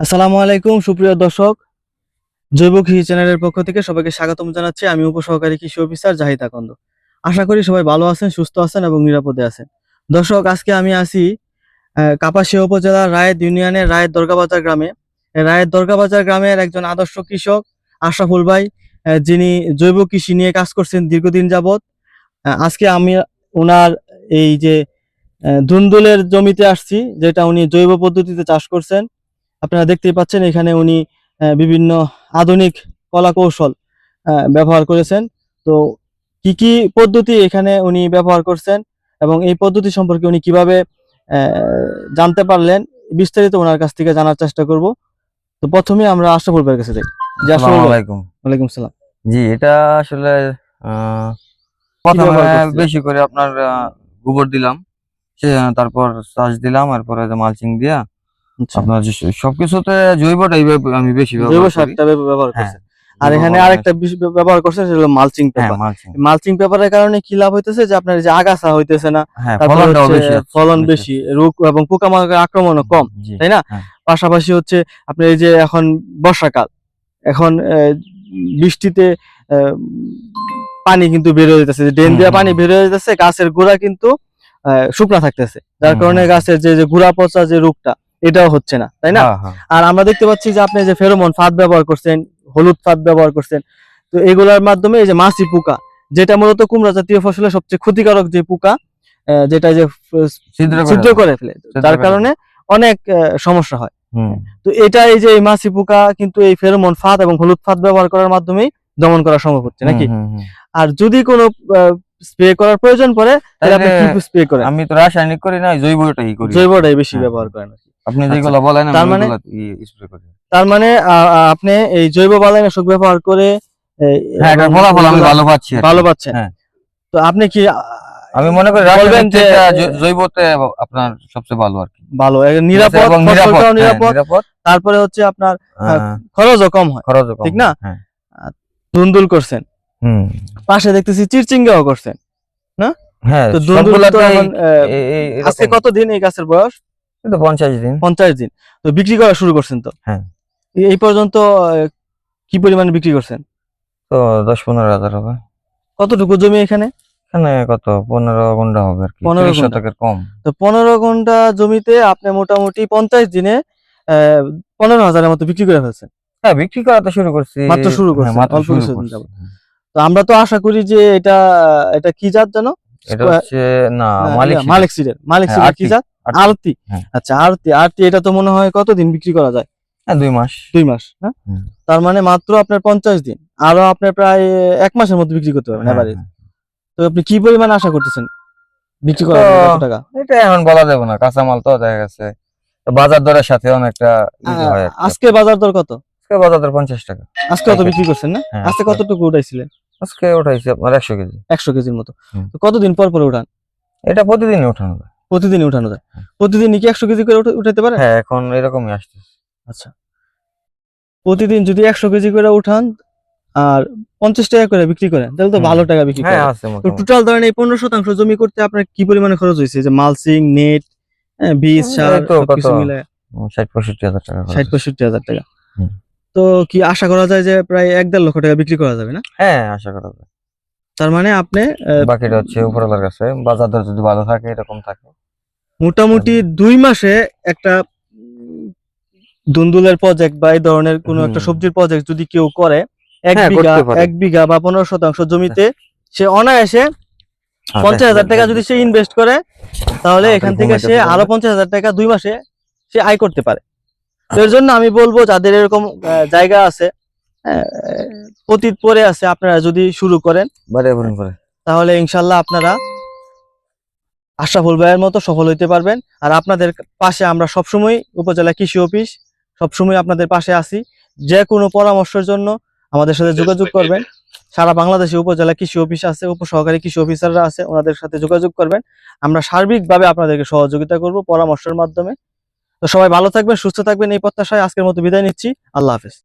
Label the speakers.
Speaker 1: আসসালামু আলাইকুম সুপ্রিয় দর্শক। জৈব কৃষি চ্যানেলের পক্ষ থেকে সবাইকে স্বাগতম জানাচ্ছি। আমি উপসহকারী কৃষি অফিসার জাহিদ আকন্দ। আশা করি সবাই ভালো আছেন সুস্থ আছেন এবং নিরাপদে আছেন। দর্শক আজকে আমি আহ, কাপাসিয়া উপজেলার রায়ের ইউনিয়নের রায়ের দরগাবাজার গ্রামে। রায়ের দরগাবাজার গ্রামের একজন আদর্শ কৃষক আশরাফুল ভাই যিনি জৈব কৃষি নিয়ে কাজ করছেন দীর্ঘদিন আহ, আজকে আমি ওনার এই যে ধুন্দুলের জমিতে আসছি যেটা উনি জৈব পদ্ধতিতে চাষ করছেন। আপনারা দেখতেই পাচ্ছেন এখানে উনি বিভিন্ন আধুনিক কলা কৌশল ব্যবহার করেছেন। তো কি কি পদ্ধতি এখানে উনি ব্যবহার করছেন এবং এই পদ্ধতি সম্পর্কে উনি কীভাবে জানতে পারলেন বিস্তারিত ওনার কাছ থেকে জানার চেষ্টা করব। তো প্রথমে আমরা আশরাফুল ভাইয়ের কাছে যাই। ওয়ালাইকুম সালাম।
Speaker 2: জি এটা আসলে আহ, প্রথমে বেশি করে আপনার গোবর দিলাম তারপর চাষ দিলাম এরপরে মালচিং দিয়া আপনার সবকিছুতে জৈবটাই আমি বেশি
Speaker 1: জৈব সারটা ব্যবহার
Speaker 2: হ্যাঁ।
Speaker 1: করছেন আর এখানে আরেকটা ব্যবহার করছেন সেটা হলো মালচিং
Speaker 2: হ্যাঁ
Speaker 1: পেপার
Speaker 2: মালচিং
Speaker 1: পেপারের কারণে কি লাভ হইতেছে? যে আপনার যে আগাছা হইতেছে না
Speaker 2: হ্যাঁ ফলনটাও
Speaker 1: হচ্ছে
Speaker 2: বেশি
Speaker 1: ফলন রোগ এবং পোকামাকড়ের আক্রমণও কম তাই না?
Speaker 2: হ্যাঁ।
Speaker 1: পাশাপাশি হচ্ছে আপনার এই যে এখন বর্ষাকাল এখন বৃষ্টিতে পানি কিন্তু বের হয়ে যেতেছে ড্রেন দিয়ে পানি। বের হয়ে যেতেছে গাছের গোড়া কিন্তু আহ, শুকনা থাকতেছে। যার কারণে গাছের যে যে গুড়া পচা যে রোগটা এটাও হচ্ছে না তাই না
Speaker 2: হ্যাঁ, হ্যাঁ।
Speaker 1: আর আমরা দেখতে পাচ্ছি যে আপনি যে ফেরোমন ফাঁদ ব্যবহার করছেন হলুদ ফাঁদ ব্যবহার করছেন তো এগুলোর মাধ্যমে এই যে মাছি পোকা যেটা মূলত কুমড়া জাতীয় ফসলের সবচেয়ে ক্ষতিকারক যে পোকা যেটা যে
Speaker 2: ছিদ্র করে
Speaker 1: ফেলে
Speaker 2: করে
Speaker 1: কারণে অনেক সমস্যা হয় তো এটা এই যে এই মাছি পোকা কিন্তু এই ফেরোমন ফাঁদ এবং হলুদ ফাঁদ ব্যবহার করার মাধ্যমেই দমন করা সম্ভব হচ্ছে নাকি। আর যদি কোনো স্প্রে করার প্রয়োজন পড়ে তাহলে আপনি কি স্প্রে করেন
Speaker 2: আমি তো রাসায়নিক করি না জৈবটাই করি
Speaker 1: জৈবটাই বেশি
Speaker 2: হ্যাঁ।
Speaker 1: ব্যবহার করেন।
Speaker 2: আপনি
Speaker 1: আচ্ছা।
Speaker 2: যেগুলো বলেন
Speaker 1: তার মানে-
Speaker 2: স্প্রে করি।
Speaker 1: তার মানে আপনি এই জৈব বালাইনাশক ব্যবহার করে
Speaker 2: হ্যাঁ এটা ফলাফল আমি ভালো পাচ্ছি
Speaker 1: ভালো পাচ্ছেন।
Speaker 2: হ্যাঁ।
Speaker 1: তো আপনি কি
Speaker 2: আমি মনে করি
Speaker 1: বলবেন যে-
Speaker 2: জৈবতে আপনার সবচেয়ে ভালো আর কি।
Speaker 1: ভালো নিরাপদ ফসলটাও
Speaker 2: হ্যাঁ,
Speaker 1: নিরাপদ। তারপরে হচ্ছে আপনার খরচও কম হয়
Speaker 2: খরচও কম
Speaker 1: ঠিক না? ধুন্দুল করছেন।
Speaker 2: হুম।
Speaker 1: পাশে দেখতেছি চিরচিঙ্গাও করছেন
Speaker 2: হ্যাঁ
Speaker 1: তো আজকে কতদিন এই গাছের বয়স?
Speaker 2: কিন্তু পঞ্চাশ দিন।
Speaker 1: পঞ্চাশ দিন। তো বিক্রি করা শুরু করছেন তো?
Speaker 2: হ্যাঁ।
Speaker 1: এই- পর্যন্ত কি পরিমাণে বিক্রি করছেন?
Speaker 2: তো দশ পনেরো হাজার হবে।
Speaker 1: কতটুকু জমি এখানে?
Speaker 2: এখানে কত? পনেরো ঘণ্টা হবে আর কি।
Speaker 1: 15
Speaker 2: শতকের কম।
Speaker 1: তো পনেরো ঘণ্টা জমিতে আপনি মোটামুটি পঞ্চাশ দিনে পনেরো হাজারের মতো বিক্রি করে ফেলছেন।
Speaker 2: হ্যাঁ বিক্রি করা তো শুরু করছি।
Speaker 1: মাত্র শুরু
Speaker 2: হ্যাঁ, করছি।
Speaker 1: তো আমরা তো আশা করি যে এটা এটা কি জাত জানো
Speaker 2: এটা হচ্ছে না
Speaker 1: না,
Speaker 2: মালিক
Speaker 1: মালিক সিডের। মালিক
Speaker 2: হ্যাঁ,
Speaker 1: সিডের কি জাত?
Speaker 2: আরতি। হ্যাঁ।
Speaker 1: আচ্ছা আরতি। আরতি এটা তো মনে হয় কতদিন বিক্রি করা যায়?
Speaker 2: হ্যাঁ দুই মাস।
Speaker 1: দুই মাস হ্যাঁ তার মানে মাত্র আপনার পঞ্চাশ দিন। আরও আপনার প্রায় এক মাসের মধ্যে বিক্রি করতে পারবেন এবারে
Speaker 2: হ্যাঁ।
Speaker 1: তো আপনি কি পরিমাণ আশা করতেছেন? বিক্রি করার টাকা?
Speaker 2: এটা এখন বলা যাবে না। কাঁচামাল তো দেখা গেছে। বাজার দরের সাথে অনেকটা।
Speaker 1: আজকে বাজার দর কত?
Speaker 2: আজকে বাজার দর পঞ্চাশ টাকা।
Speaker 1: আজকে কত বিক্রি করছেন না? আজকে। কতটুকু উঠাইছিলেন?
Speaker 2: আজকে উঠাইছি আপনার একশো কেজি।
Speaker 1: একশো কেজির মতো। তো কতদিন পর পর উঠান?
Speaker 2: এটা প্রতিদিনই উঠানো
Speaker 1: প্রতিদিনই উঠানো যায়?
Speaker 2: হ্যাঁ।
Speaker 1: প্রতিদিন কি একশো কেজি করে উঠা- উঠাতে পারেন
Speaker 2: হ্যাঁ এখন এরকমই আসতেছে
Speaker 1: আচ্ছা। প্রতিদিন যদি একশো কেজি করে উঠান আর পঞ্চাশ টাকা করে বিক্রি করেন তাহলে তো ভালো টাকা বিক্রি
Speaker 2: হ্যাঁ
Speaker 1: করেন। তো টোটাল ধরেন এই পনেরো শতাংশ জমি করতে আপনার কি পরিমাণে খরচ হয়েছে? যে মালসিং নেট বীজ সার সবকিছু মিলে
Speaker 2: ষাট পঁয়ষট্টি হাজার টাকা
Speaker 1: ষাট পঁয়ষট্টি হাজার টাকা। তো কি আশা করা যায় যে প্রায় এক দেড় লক্ষ টাকা বিক্রি করা যাবে না?
Speaker 2: হ্যাঁ আশা করা যায়।
Speaker 1: তার মানে আপনি
Speaker 2: বাকিটা হচ্ছে উপরওয়ালার কাছে। বাজার দর যদি ভালো থাকে এরকম থাকে।
Speaker 1: মোটামুটি দুই মাসে একটা দুন্দুলের প্রজেক্ট বা এই ধরনের কোনো একটা সবজির প্রজেক্ট যদি কেউ করে এক
Speaker 2: হ্যাঁ,
Speaker 1: বিঘা এক বিঘা বা পনেরো শতাংশ জমিতে সে অনায়াসে
Speaker 2: হ্যাঁ,
Speaker 1: পঞ্চাশ হাজার টাকা যদি সে ইনভেস্ট করে তাহলে
Speaker 2: হ্যাঁ,
Speaker 1: এখান থেকে সে
Speaker 2: আরও
Speaker 1: পঞ্চাশ হাজার টাকা দুই মাসে সে আয় করতে পারে। এর জন্য আমি বলব যাদের এরকম জায়গা আছে আহ, পতিত পরে আছে আপনারা যদি শুরু করেন
Speaker 2: করে
Speaker 1: তাহলে ইনশাল্লাহ আপনারা আশরাফুল ভাইয়ের মতো সফল হইতে পারবেন। আর আপনাদের পাশে আমরা সবসময় উপজেলা কৃষি অফিস, সবসময় আপনাদের পাশে আছি। যে কোনো পরামর্শের জন্য আমাদের সাথে যোগাযোগ করবেন। সারা বাংলাদেশে উপজেলা কৃষি অফিস আছে, উপসহকারী কৃষি অফিসাররা আছে, ওনাদের সাথে যোগাযোগ করবেন। আমরা সার্বিকভাবে আপনাদেরকে সহযোগিতা করব পরামর্শের মাধ্যমে। তো সবাই ভালো থাকবেন, সুস্থ থাকবেন। এই প্রত্যাশায় আজকের মতো বিদায় নিচ্ছি। আল্লাহ হাফেজ।